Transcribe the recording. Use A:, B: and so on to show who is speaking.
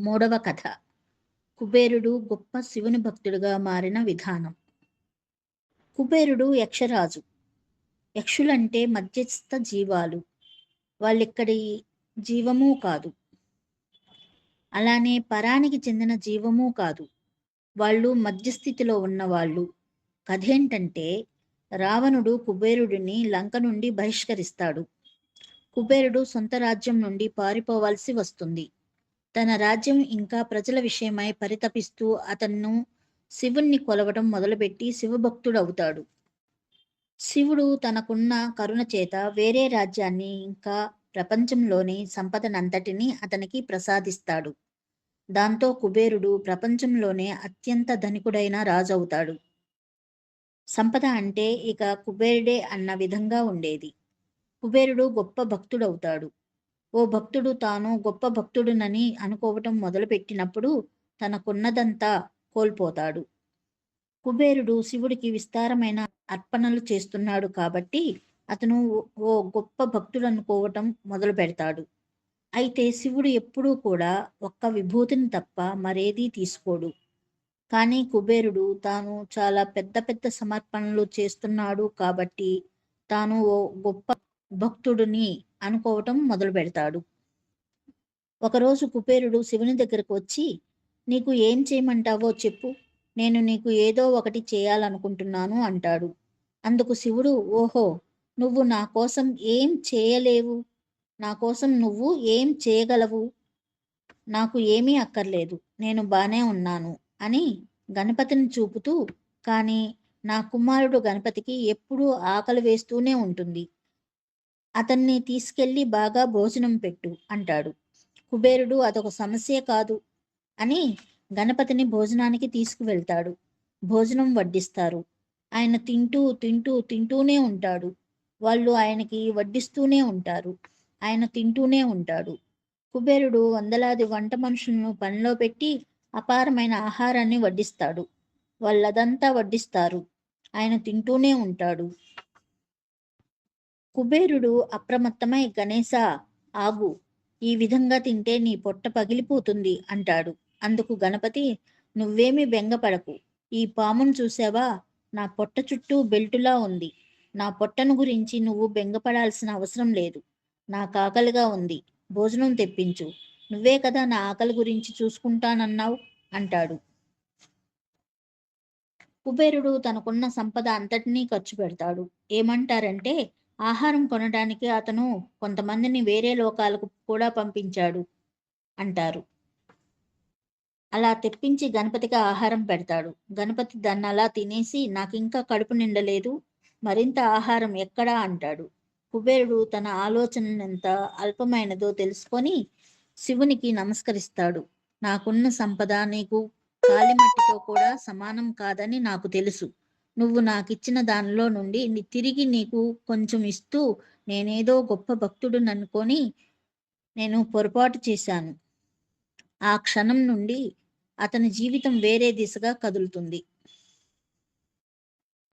A: మూడవ కథ. కుబేరుడు గొప్ప శివుని భక్తుడుగా మారిన విధానం. కుబేరుడు యక్షరాజు. యక్షులంటే మధ్యస్థ జీవాలు. వాళ్ళిక్కడి జీవమూ కాదు. అలానే పరానికి చెందిన జీవమూ కాదు. వాళ్ళు మధ్యస్థితిలో ఉన్నవాళ్ళు. కథేంటంటే రావణుడు కుబేరుడిని లంక నుండి బహిష్కరిస్తాడు. కుబేరుడు సొంత రాజ్యం నుండి పారిపోవాల్సి వస్తుంది. తన రాజ్యం ఇంకా ప్రజల విషయమై పరితపిస్తూ అతన్ను శివుణ్ణి కొలవటం మొదలుపెట్టి శివభక్తుడవుతాడు. శివుడు తనకున్న కరుణ చేత వేరే రాజ్యాన్ని ఇంకా ప్రపంచంలోని సంపదనంతటినీ అతనికి ప్రసాదిస్తాడు. దాంతో కుబేరుడు ప్రపంచంలోనే అత్యంత ధనికుడైన రాజవుతాడు. సంపద అంటే ఇక కుబేరుడే అన్న విధంగా ఉండేది. కుబేరుడు గొప్ప భక్తుడవుతాడు. ఓ భక్తుడు తాను గొప్ప భక్తుడునని అనుకోవటం మొదలుపెట్టినప్పుడు తనకున్నదంతా కోల్పోతాడు. కుబేరుడు శివుడికి విస్తారమైన అర్పణలు చేస్తున్నాడు కాబట్టి అతను ఓ గొప్ప భక్తుడు అనుకోవటం మొదలు పెడతాడు అయితే శివుడు ఎప్పుడూ కూడా ఒక్క విభూతిని తప్ప మరేదీ తీసుకోడు. కానీ కుబేరుడు తాను చాలా పెద్ద పెద్ద సమర్పణలు చేస్తున్నాడు కాబట్టి తాను ఓ గొప్ప భక్తుడిని అనుకోవటం మొదలు పెడతాడు. ఒకరోజు కుబేరుడు శివుని దగ్గరకు వచ్చి నీకు ఏం చేయమంటావో చెప్పు. నేను నీకు ఏదో ఒకటి చేయాలనుకుంటున్నాను అంటాడు. అందుకు శివుడు ఓహో నువ్వు నా కోసం ఏం చేయలేవు. నా కోసం నువ్వు ఏం చేయగలవు. నాకు ఏమీ అక్కర్లేదు. నేను బానే ఉన్నాను అని గణపతిని చూపుతూ కానీ నా కుమారుడు గణపతికి ఎప్పుడూ ఆకలి వేస్తూనే ఉంటుంది. అతన్ని తీసుకెళ్ళి బాగా భోజనం పెట్టు అంటాడు. కుబేరుడు అదొక సమస్య కాదు అని గణపతిని భోజనానికి తీసుకువెళ్తాడు. భోజనం వడ్డిస్తారు. ఆయన తింటూ తింటూ తింటూనే ఉంటాడు. వాళ్ళు ఆయనకి వడ్డిస్తూనే ఉంటారు. ఆయన తింటూనే ఉంటాడు. కుబేరుడు వందలాది వంట మనుషులను పనిలో పెట్టి అపారమైన ఆహారాన్ని వడ్డిస్తాడు. వాళ్ళదంతా వడ్డిస్తారు. ఆయన తింటూనే ఉంటాడు. కుబేరుడు అప్రమత్తమై గణేశ ఆగు. ఈ విధంగా తింటే నీ పొట్ట పగిలిపోతుంది అంటాడు. అందుకు గణపతి నువ్వేమి బెంగపడకు. ఈ పామును చూసావా? నా పొట్ట చుట్టూ బెల్టులా ఉంది. నా పొట్టను గురించి నువ్వు బెంగపడాల్సిన అవసరం లేదు. నా కాకలిగా ఉంది. భోజనం తెప్పించు. నువ్వే కదా నా ఆకలి గురించి చూసుకుంటానన్నావు అంటాడు. కుబేరుడు తనకున్న సంపద అంతటినీ ఖర్చు పెడతాడు. ఏమంటారంటే ఆహారం కొనడానికి అతను కొంతమందిని వేరే లోకాలకు కూడా పంపించాడు అంటారు. అలా తెప్పించి గణపతికి ఆహారం పెడతాడు. గణపతి దాన్ని అలా తినేసి నాకు ఇంకా కడుపు నిండలేదు మరింత ఆహారం ఎక్కడా అంటాడు. కుబేరుడు తన ఆలోచన ఎంత అల్పమైనదో తెలుసుకొని శివునికి నమస్కరిస్తాడు. నాకున్న సంపద నీకు కాలిమట్టితో కూడా సమానం కాదని నాకు తెలుసు. నువ్వు నాకిచ్చిన దానిలో నుండి తిరిగి నీకు కొంచెం ఇస్తూ నేనేదో గొప్ప భక్తుడు అనుకొని నేను పొరపాటు చేశాను. ఆ క్షణం నుండి అతని జీవితం వేరే దిశగా కదులుతుంది.